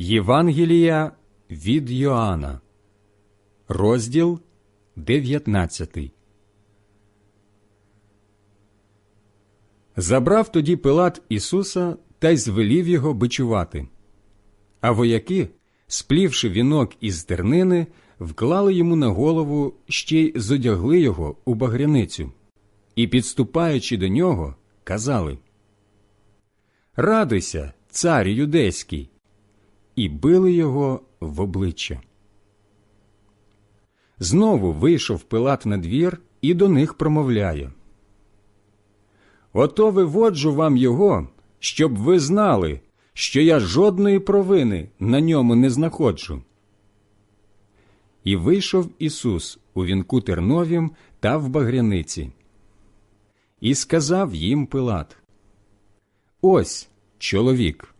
Євангелія від Йоанна, розділ 19. Забрав тоді Пилат Ісуса та й звелів його бичувати. А вояки, сплівши вінок із тернини, вклали йому на голову ще й зодягли його у багряницю, і, підступаючи до нього, казали Радуйся, цар юдейський! І били його в обличчя. Знову вийшов Пилат на двір і до них промовляє. Ото виводжу вам його, щоб ви знали, що я жодної провини на ньому не знаходжу. І вийшов Ісус у вінку терновім та в багряниці. І сказав їм Пилат Ось чоловік.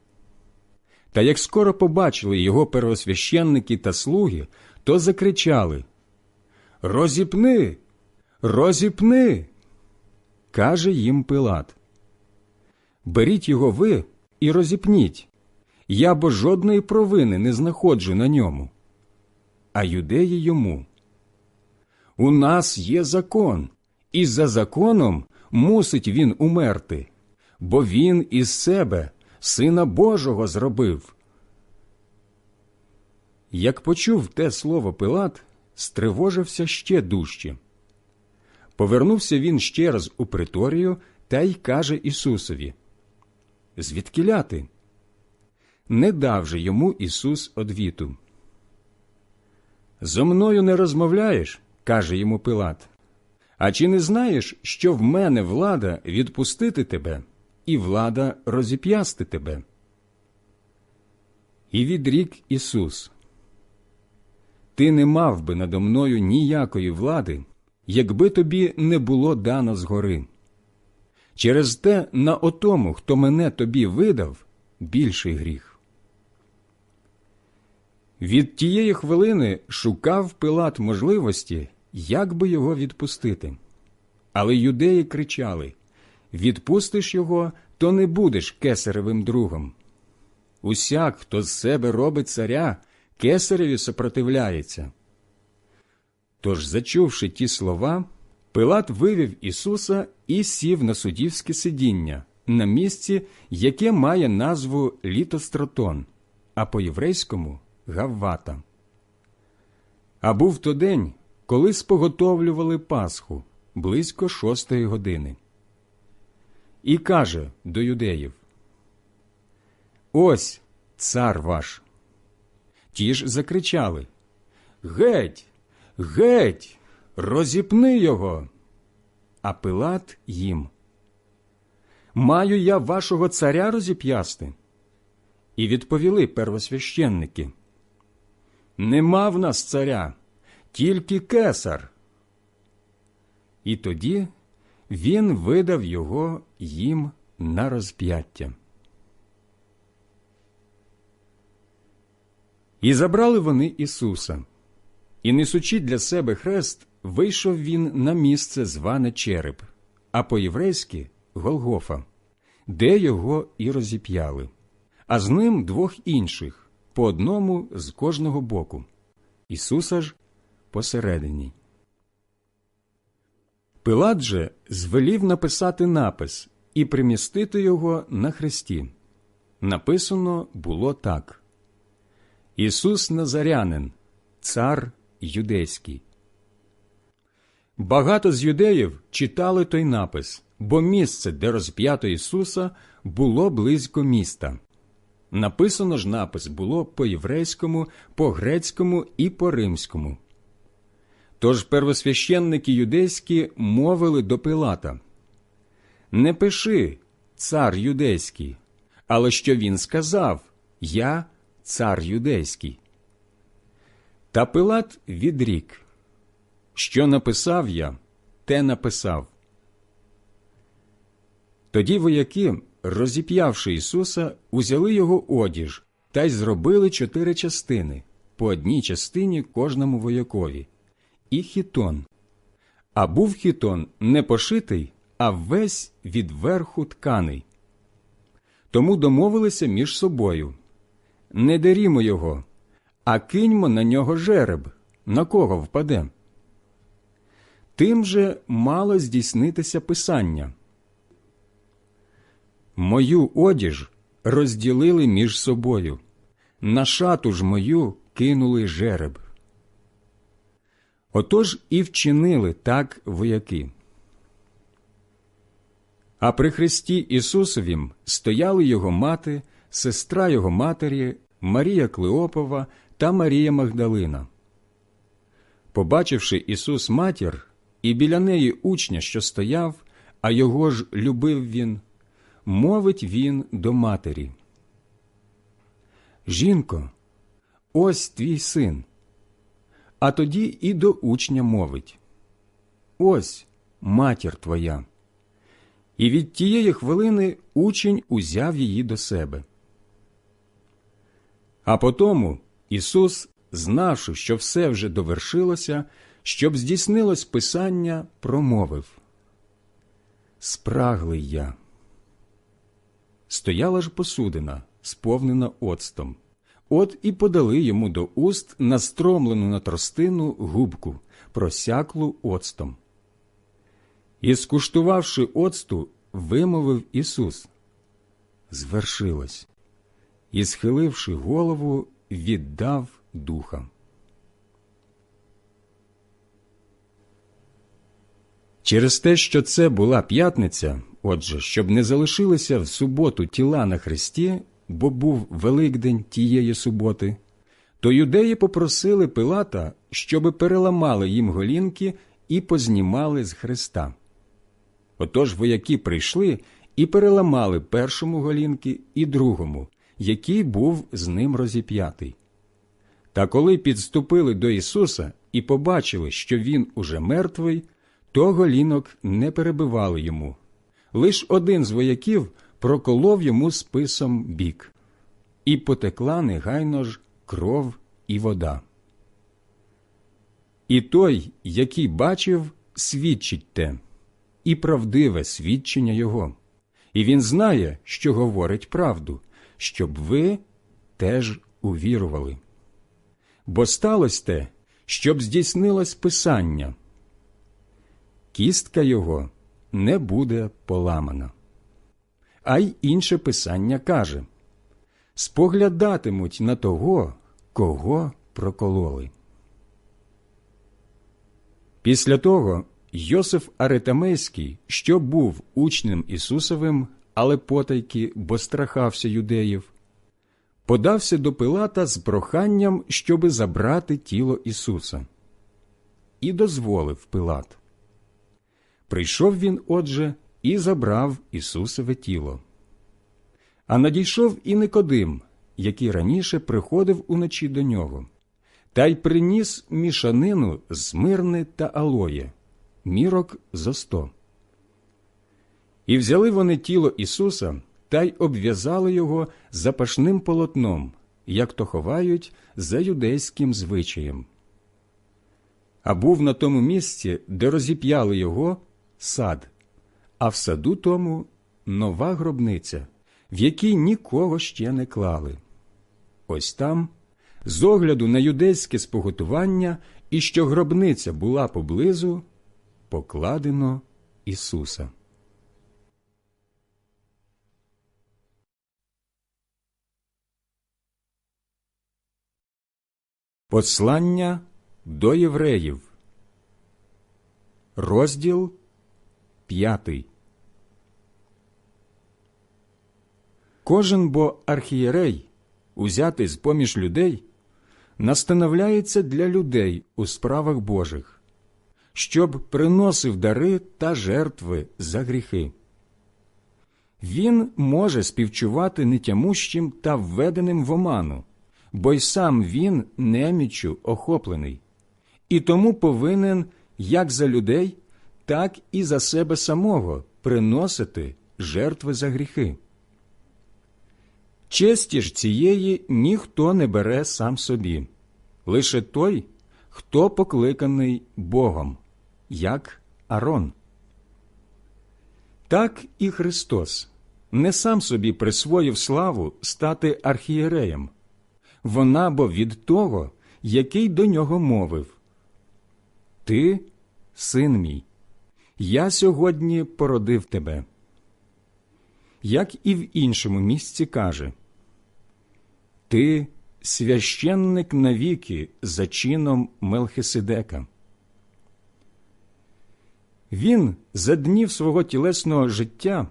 Та як скоро побачили його первосвященники та слуги, то закричали Розіпни, розіпни. Каже їм Пилат. Беріть його ви і розіпніть. Я бо жодної провини не знаходжу на ньому. А юдеї йому. У нас є закон, і за законом мусить він умерти, бо він із себе Сина Божого зробив. Як почув те слово Пилат, стривожився ще дужче. Повернувся він ще раз у приторію та й каже Ісусові Звідки ляти? Не дав же йому Ісус одвіту. Зо мною не розмовляєш, каже йому Пилат. А чи не знаєш, що в мене влада відпустити тебе, і влада розіп'ясти тебе? І відрік Ісус. Ти не мав би надо мною ніякої влади, якби тобі не було дано згори. Через те на отому, хто мене тобі видав, більший гріх. Від тієї хвилини шукав Пилат можливості, як би його відпустити. Але юдеї кричали Відпустиш його, то не будеш кесаревим другом. Усяк, хто з себе робить царя, кесареві сопротивляється. Тож, зачувши ті слова, Пилат вивів Ісуса і сів на суддівське сидіння на місці, яке має назву Літостратон, а по-єврейському Гаввата. А був то день, коли споготовлювали Пасху близько шостої години. І каже до юдеїв Ось цар ваш. Ті ж закричали Геть, геть, розіпни його. А Пилат їм. Маю я вашого царя розіп'ясти? І відповіли первосвященники. Нема в нас царя, тільки кесар. І тоді він видав його їм на розп'яття. І забрали вони Ісуса, і, несучи для себе хрест, вийшов він на місце зване Череп, а по-єврейськи Голгофа, де його і розіп'яли, а з ним двох інших, по одному з кожного боку. Ісуса ж посередині. Пилат же звелів написати напис і примістити його на хресті. Написано було так Ісус Назарянин, цар юдейський. Багато з юдеїв читали той напис, бо місце, де розп'ято Ісуса, було близько міста. Написано ж напис було по єврейському, по грецькому і по римському. Тож первосвященники юдейські мовили до Пилата Не пиши, цар юдейський, але що він сказав Я цар юдейський. Та Пилат відрік, що написав я, те написав. Тоді вояки, розіп'явши Ісуса, узяли його одіж та й зробили чотири частини по одній частині кожному воякові, і хітон. А був хітон не пошитий, а весь від верху тканий. Тому домовилися між собою не дерімо його, а киньмо на нього жереб, на кого впаде. Тим же мало здійснитися писання. Мою одіж розділили між собою, на шату ж мою кинули жереб. Отож і вчинили так вояки. А при Христі Ісусовім стояли його мати, сестра його матері, Марія Клеопова та Марія Магдалина. Побачивши Ісус матір, і біля неї учня, що стояв, а його ж любив він, мовить він до матері. Жінко, ось твій син. А тоді і до учня мовить Ось матір твоя. І від тієї хвилини учень узяв її до себе. А потому Ісус, знавши, що все вже довершилося, щоб здійснилось Писання, промовив Спраглий я. Стояла ж посудина, сповнена оцтом. От і подали йому до уст настромлену на тростину губку, просяклу оцтом. І, скуштувавши оцту, вимовив Ісус Звершилось, і, схиливши голову, віддав духа. Через те, що це була п'ятниця, отже, щоб не залишилися в суботу тіла на хресті, бо був Великдень тієї суботи, то юдеї попросили Пилата, щоби переламали їм голінки і познімали з хреста. Отож вояки прийшли і переламали першому голінки і другому, який був з ним розіп'ятий. Та коли підступили до Ісуса і побачили, що Він уже мертвий, то голінок не перебивали йому. Лиш один з вояків проколов йому списом бік, і потекла негайно ж кров і вода. І той, який бачив, свідчить те, і правдиве свідчення його, і він знає, що говорить правду, щоб ви теж увірували. Бо сталося те, щоб здійснилось Писання кістка його не буде поламана. А й інше писання каже споглядатимуть на того, кого прокололи. Після того Йосиф Аретамейський, що був учнем Ісусовим, але потайки, бо страхався юдеїв, подався до Пилата з проханням, щоби забрати тіло Ісуса, і дозволив Пилат. Прийшов він, отже, і забрав Ісусове тіло. А надійшов і Никодим, який раніше приходив уночі до нього, та й приніс мішанину з мирни та алоє, мірок зо сто. І взяли вони тіло Ісуса та й обв'язали його запашним полотном, як то ховають за юдейським звичаєм. А був на тому місці, де розіп'яли його сад, а в саду тому нова гробниця, в якій нікого ще не клали. Ось там, з огляду на юдейське споготування і що гробниця була поблизу, покладено Ісуса. Послання до євреїв, розділ П'ятий. Кожен бо архієрей, узятий з поміж людей, настановляється для людей у справах Божих, щоб приносив дари та жертви за гріхи. Він може співчувати нетямущим та введеним в оману, бо й сам він немічу охоплений, і тому повинен як за людей так і за себе самого приносити жертви за гріхи. Честі ж цієї ніхто не бере сам собі, лише той, хто покликаний Богом, як Арон. Так і Христос не сам собі присвоїв славу стати архієреєм, вона бо від того, який до нього мовив Ти, син мій, я сьогодні породив тебе. Як і в іншому місці каже Ти священник навіки за чином Мелхиседека. Він за днів свого тілесного життя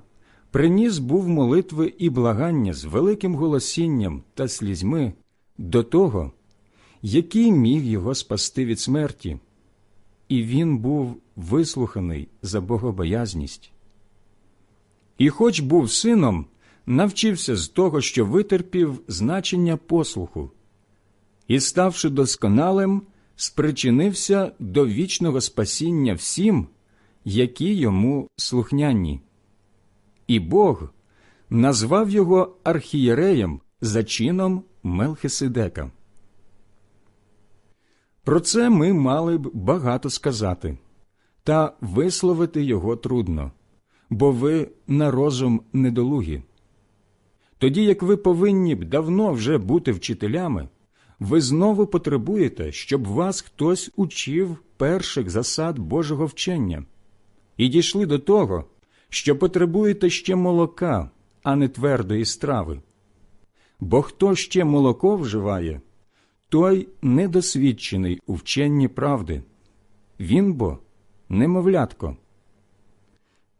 приніс був молитви і благання з великим голосінням та слізьми до того, який міг його спасти від смерті, і він був вислуханий за богобоязність. І, хоч був сином, навчився з того, що витерпів значення послуху, і, ставши досконалим, спричинився до вічного спасіння всім, які йому слухняні. І Бог назвав його архієреєм за чином Мелхиседека. Про це ми мали б багато сказати, та висловити його трудно, бо ви на розум недолугі. Тоді як ви повинні б давно вже бути вчителями, ви знову потребуєте, щоб вас хтось учив перших засад Божого вчення, і дійшли до того, що потребуєте ще молока, а не твердої страви. Бо хто ще молоко вживає, той недосвідчений у вченні правди, він бо немовлятко.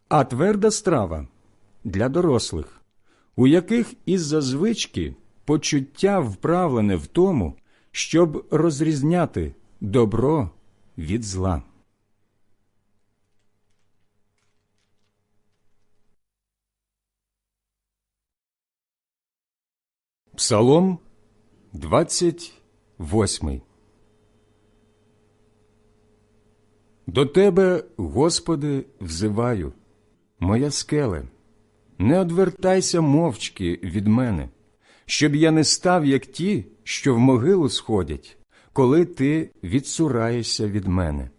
А тверда страва для дорослих, у яких із за звички почуття вправлене в тому, щоб розрізняти добро від зла. Псалом 28 До Тебе, Господи, взиваю, моя скеле, не одвертайся мовчки від мене, щоб я не став, як ті, що в могилу сходять, коли ти відсураєшся від мене.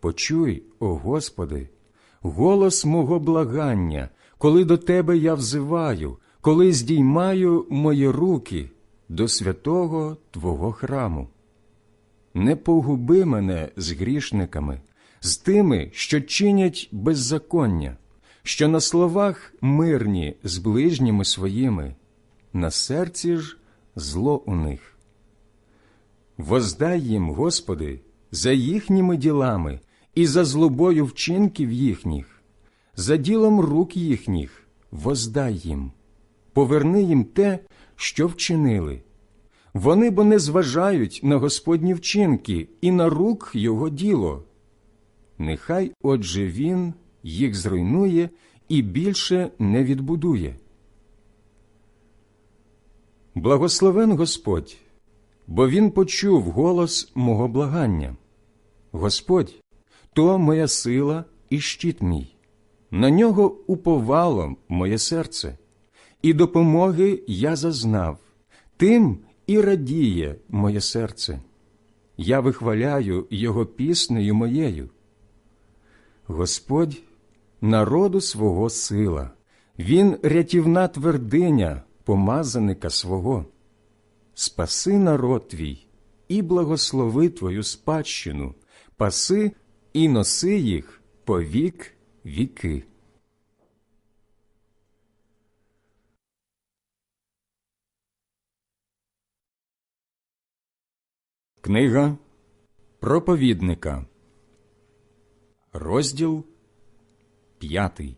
Почуй, о Господи, голос мого благання, коли до Тебе я взиваю, коли здіймаю мої руки до святого Твого храму. Не погуби мене з грішниками, з тими, що чинять беззаконня, що на словах мирні з ближніми своїми, на серці ж зло у них. Воздай їм, Господи, за їхніми ділами і за злобою вчинків їхніх, за ділом рук їхніх, воздай їм, поверни їм те, що вчинили. Вони бо не зважають на Господні вчинки і на рук Його діло. Нехай, отже, Він їх зруйнує і більше не відбудує. Благословен Господь, бо Він почув голос мого благання. Господь то моя сила і щит мій, на нього уповало моє серце, і допомоги я зазнав, тим і радіє моє серце. Я вихваляю Його піснею моєю. Господь народу свого сила, Він рятівна твердиня помазаника свого. Спаси народ твій і благослови твою спадщину, паси і носи їх по вік віки. Книга проповідника, розділ п'ятий.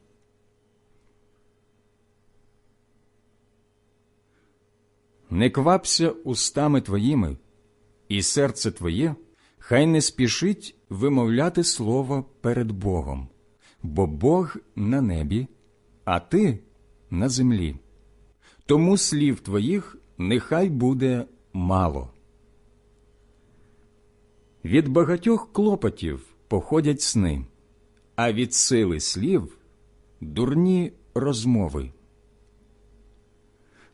Не квапся устами твоїми, і серце твоє хай не спішить вимовляти слово перед Богом, бо Бог на небі, а ти на землі. Тому слів твоїх нехай буде мало. Від багатьох клопотів походять сни, а від сили слів дурні розмови.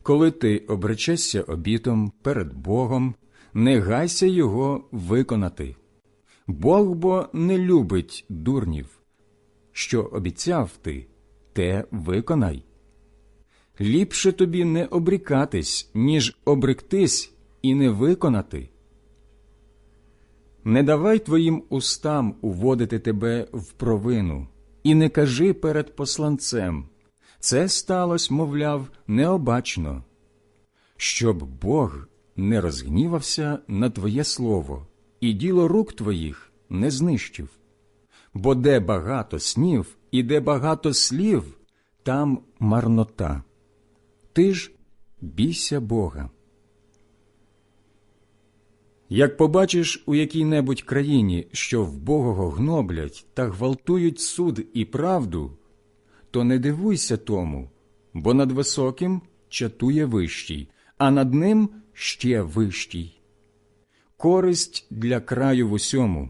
Коли ти обречешся обітом перед Богом, не гайся його виконати. Бог бо не любить дурнів. Що обіцяв ти, те виконай. Ліпше тобі не обрікатись, ніж обректись і не виконати. Не давай твоїм устам уводити тебе в провину, і не кажи перед посланцем. Це сталося, мовляв, необачно, щоб Бог не розгнівався на твоє слово, і діло рук твоїх не знищив. Бо де багато снів і де багато слів, там марнота. Ти ж бійся Бога. Як побачиш у якій-небудь країні, що в Богого гноблять та гвалтують суд і правду, то не дивуйся тому, бо над високим чатує вищий, а над ним ще вищий. Користь для краю в усьому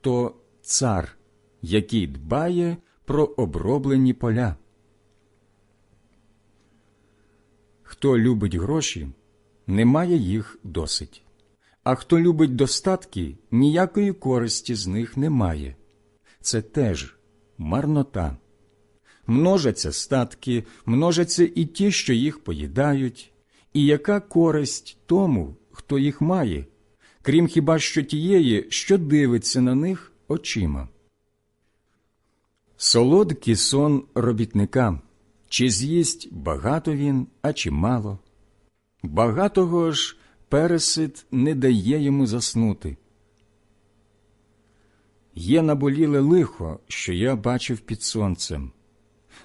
то цар, який дбає про оброблені поля. Хто любить гроші, не має їх досить. А хто любить достатки, ніякої користі з них немає. Це теж марнота. Множаться статки, множаться і ті, що їх поїдають. І яка користь тому, хто їх має, крім хіба що тієї, що дивиться на них очима? Солодкий сон робітника, чи з'їсть багато він, а чи мало. Багатого ж пересид не дає йому заснути. Є наболіле лихо, що я бачив під сонцем,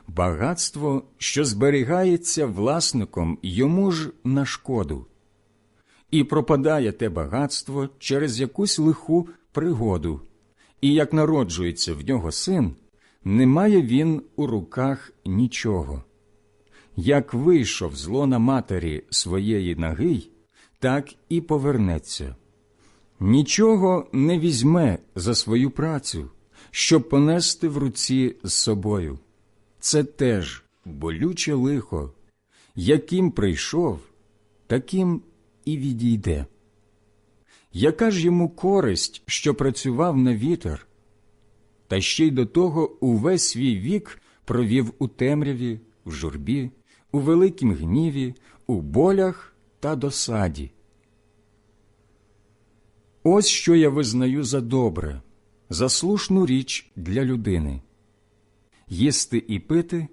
багатство, що зберігається власником йому ж на шкоду, і пропадає те багатство через якусь лиху пригоду, і як народжується в нього син, не має він у руках нічого. Як вийшов з лона матері своєї ноги, так і повернеться. Нічого не візьме за свою працю, щоб понести в руці з собою. Це теж болюче лихо, яким прийшов, таким і відійде. Яка ж йому користь, що працював на вітер, та ще й до того увесь свій вік провів у темряві, в журбі, у великім гніві, у болях та досаді. Ось що я визнаю за добре, за слушну річ для людини їсти і пити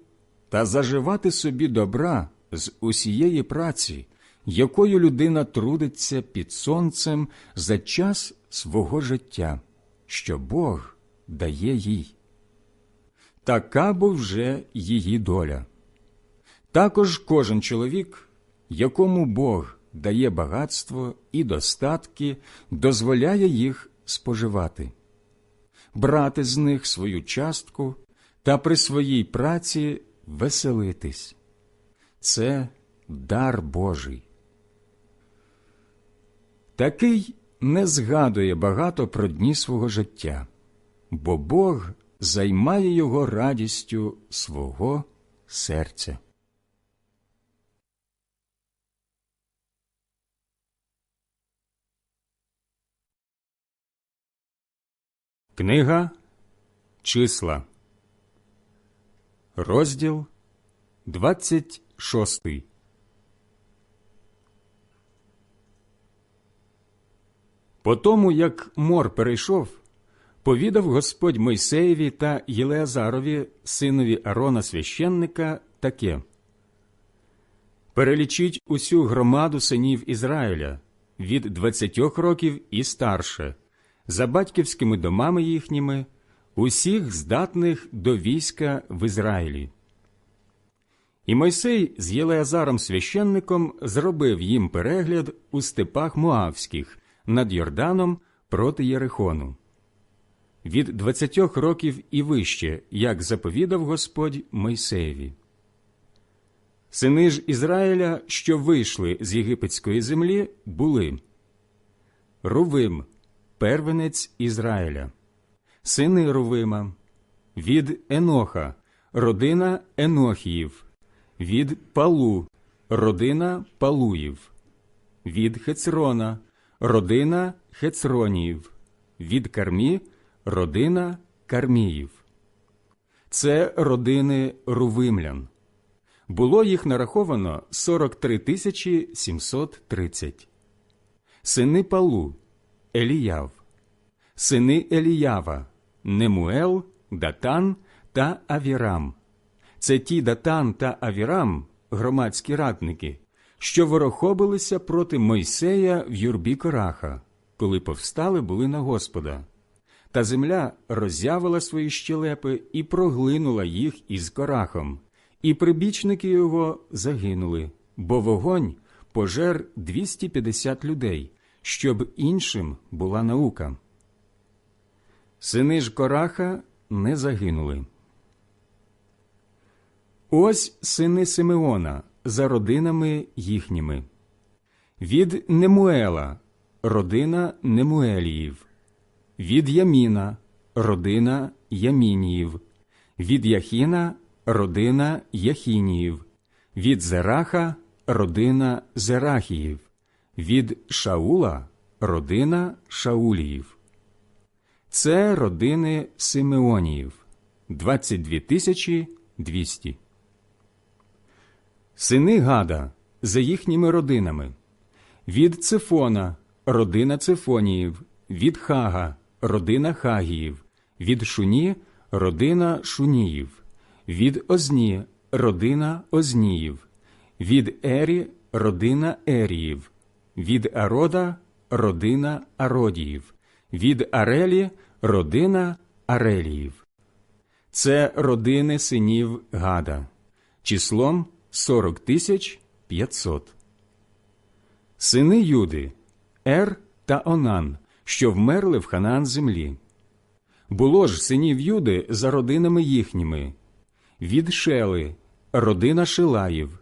та заживати собі добра з усієї праці, якою людина трудиться під сонцем за час свого життя, що Бог дає їй. Така бо вже її доля. Також кожен чоловік, якому Бог дає багатство і достатки, дозволяє їх споживати, брати з них свою частку та при своїй праці веселитись. Це дар Божий. Такий не згадує багато про дні свого життя, бо Бог займає його радістю свого серця. Книга Числа, розділ 26 По тому, як мор перейшов, повідав Господь Мойсеєві та Єлеазарові, синові Арона священника, таке. Перелічіть усю громаду синів Ізраїля від двадцятьох років і старше за батьківськими домами їхніми, усіх здатних до війська в Ізраїлі. І Мойсей з Єлеазаром священником зробив їм перегляд у степах Моавських над Йорданом проти Єрихону. Від двадцятьох років і вище, як заповідав Господь Мойсеєві. Сини ж Ізраїля, що вийшли з єгипетської землі, були Рувим, первенець Ізраїля, сини Рувима, від Еноха, родина Енохіїв, від Палу, родина Палуїв, від Хецрона, родина Хецроніїв, від Кармі, родина Карміїв. Це родини Рувимлян. Було їх нараховано 43 тисячі 730. сини Палу, Еліяв, сини Еліява, Немуел, Датан та Авірам. Це ті Датан та Авірам, громадські радники, що ворохобилися проти Мойсея в юрбі Кораха, коли повстали були на Господа. Та земля роззявила свої щелепи і проглинула їх із Корахом, і прибічники його загинули, бо вогонь пожер 250 людей, щоб іншим була наука. Сини ж Кораха не загинули. Ось сини Симеона за родинами їхніми. Від Немуела родина Немуеліїв, від Яміна родина Ямініїв, від Яхіна родина Яхініїв, від Зераха родина Зерахіїв, від Шаула родина Шауліїв. Це родини Симеоніїв 22 тисячі 200. Сини Гада за їхніми родинами. Від Цифона родина Цифоніїв, від Хага родина Хагіїв, від Шуні родина Шуніїв, від Озні родина Озніїв, від Ері родина Еріїв, від Арода родина Ародіїв, від Арелі родина Ареліїв. Це родини синів Гада, числом 40 тисяч 500. Сини Юди Ер та Онан, що вмерли в Ханаан землі. Було ж синів Юди за родинами їхніми. Від Шели родина Шилаїв,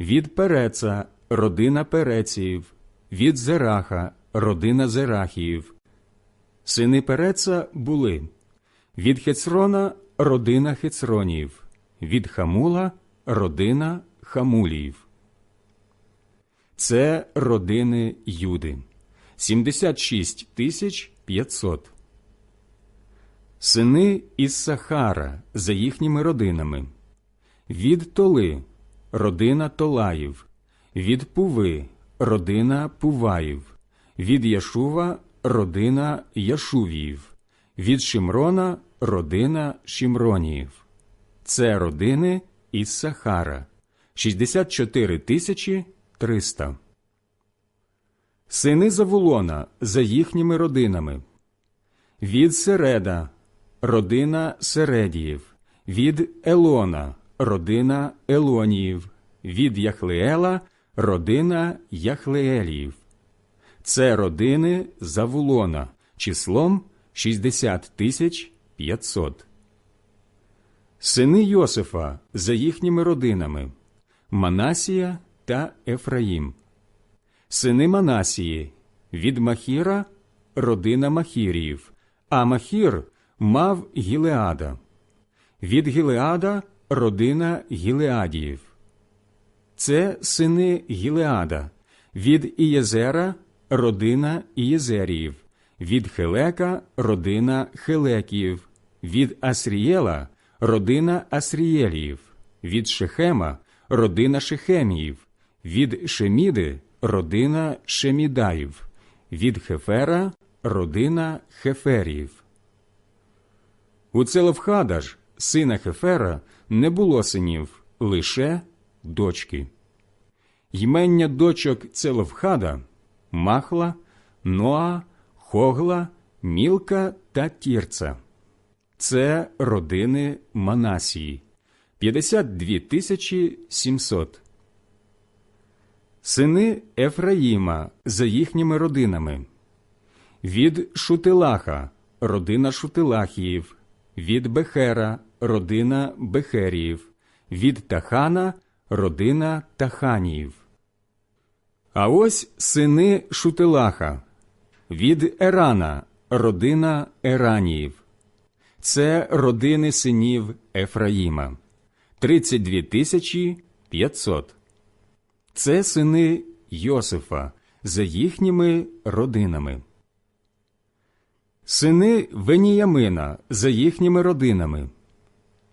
від Переца родина Переціїв, від Зераха родина Зерахіїв. Сини Переца були від Хецрона родина Хецронів, від Хамула родина Хамуліїв. Це родини Юди 76 тисяч 500. Сини із Сахара за їхніми родинами. Від Толи родина Толаїв, від Пуви родина Пуваїв, від Яшува родина Яшувіїв, від Шимрона родина Шимроніїв. Це родини із Сахара 64 тисячі 300. Сини Завулона за їхніми родинами. Від Середа родина Середіїв, від Елона родина Елоніїв, від Яхлеела родина Яхлееліїв. Це родини Завулона числом 60 тисяч 500. Сини Йосифа за їхніми родинами Манасія та Ефраїм. Сини Манасії від Махіра родина Махіріїв, а Махір мав Гілеада. Від Гілеада родина Гілеадіїв. Це сини Гілеада, від Ієзера родина Ієзеріїв, від Хелека родина Хелекіїв, від Асрієла родина Асрієліїв, від Шехема родина Шехеміїв, від Шеміди родина Шемідаїв, від Хефера родина Хеферіїв. У Целевхада ж, сина Хефера, не було синів, лише дочки. Ймення дочок Целевхада Махла, Ноа, Хогла, Мілка та Тірца. Це родини Манасії 52 тисячі 700. Сини Ефраїма за їхніми родинами. Від Шутилаха родина Шутилахіїв, від Бехера родина Бехеріїв, від Тахана родина Таханіїв. А ось сини Шутилаха, від Ерана родина Ераніїв. Це родини синів Ефраїма 32 тисячі 500. Це сини Йосифа за їхніми родинами. Сини Веніямина за їхніми родинами.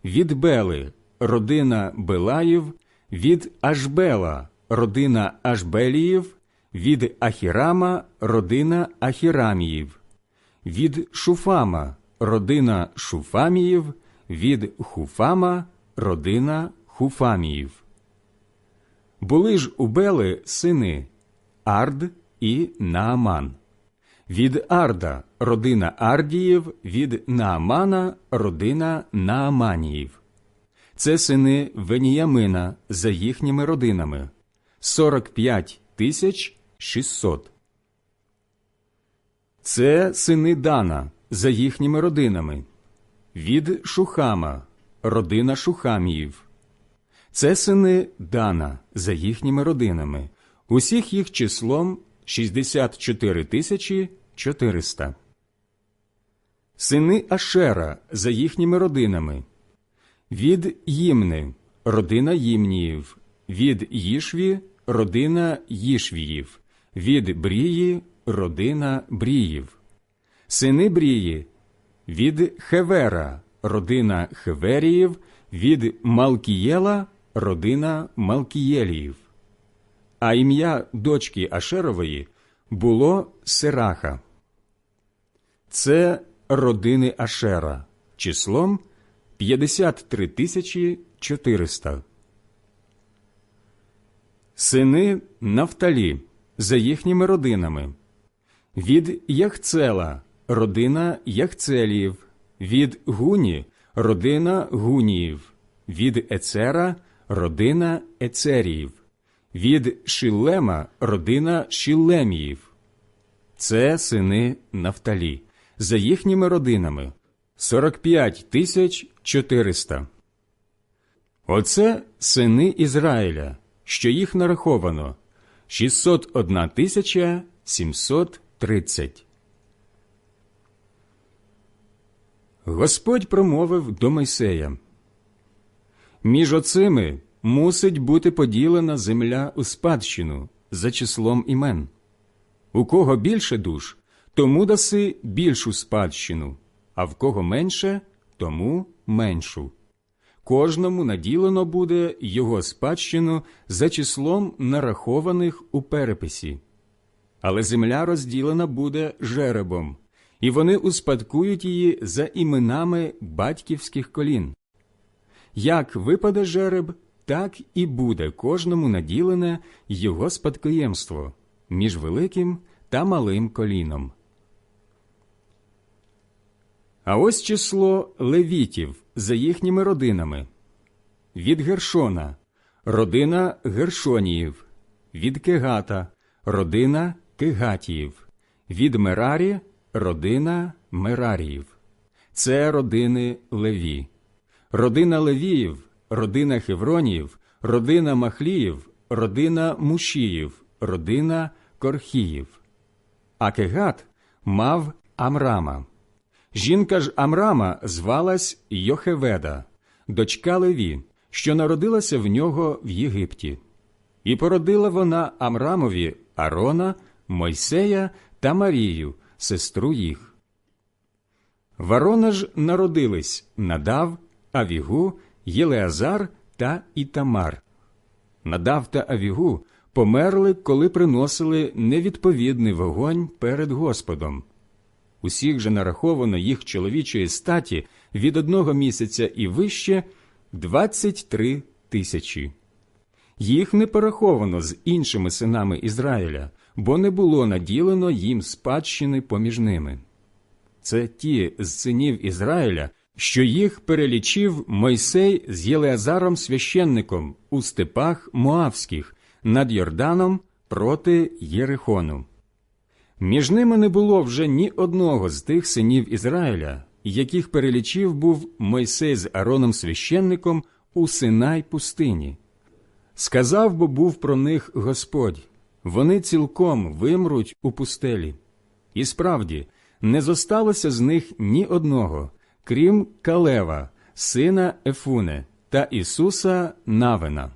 Від Бели родина Белаїв, від Ашбела родина Ашбеліїв, від Ахірама родина Ахіраміїв, від Шуфама родина Шуфаміїв, від Хуфама родина Хуфаміїв. Були ж у Бели сини Ард і Нааман. Від Арда родина Ардіїв, від Наамана родина Нааманіїв. Це сини Веніямина за їхніми родинами 45 тисяч 600. Це сини Дана за їхніми родинами. Від Шухама родина Шухаміїв. Це сини Дана за їхніми родинами. Усіх їх числом 64 тисячі 400. Сини Ашера за їхніми родинами. Від Їмни родина Їмніїв, від Їшві родина Їшвіїв, від Брії родина Бріїв. Сини Брії від Хевера родина Хеверіїв, від Малкієла родина Малкієліїв. А ім'я дочки Ашерової було Сираха. Це родини Ашера числом 53 тисячі 400. Сини Нафталі за їхніми родинами. Від Яхцела родина Яхцеліїв, від Гуні родина Гуніїв, від Ецера родина Ецеріїв, від Шиллема родина Шиллеміїв. Це сини Нафталі за їхніми родинами 45 тисяч 400. Оце сини Ізраїля, що їх нараховано 601 тисяча 730. Господь промовив до Мойсея. Між оцими мусить бути поділена земля у спадщину за числом імен. У кого більше душ, тому даси більшу спадщину, а в кого менше, тому меншу. Кожному наділено буде його спадщину за числом нарахованих у переписі. Але земля розділена буде жеребом, і вони успадкують її за іменами батьківських колін. Як випаде жереб, так і буде кожному наділене його спадкоємство між великим та малим коліном. А ось число левітів за їхніми родинами. Від Гершона родина Гершоніїв, від Кегата родина Кегатіїв, від Мерарі родина Мераріїв. Це родини Леві. Родина Левіїв, родина Хевроніїв, родина Махліїв, родина Мушіїв, родина Корхіїв. А Кегат мав Амрама. Жінка ж Амрама звалась Йохеведа, дочка Леві, що народилася в нього в Єгипті. І породила вона Амрамові Арона, Мойсея та Марію, сестру їх. В Арона ж народились Надав, Авігу, Єлеазар та Ітамар. Надав та Авігу померли, коли приносили невідповідний вогонь перед Господом. Усіх же нараховано їх чоловічої статі від одного місяця і вище 23 тисячі. Їх не пораховано з іншими синами Ізраїля, бо не було наділено їм спадщини поміж ними. Це ті з синів Ізраїля, що їх перелічив Мойсей з Єлеазаром священником у степах Моавських над Йорданом проти Єрихону. Між ними не було вже ні одного з тих синів Ізраїля, яких перелічив був Мойсей з Ароном священником у Синай пустині. Сказав бо був про них Господь вони цілком вимруть у пустелі. І справді, не зосталося з них ні одного, крім Калева, сина Ефуне та Ісуса Навина.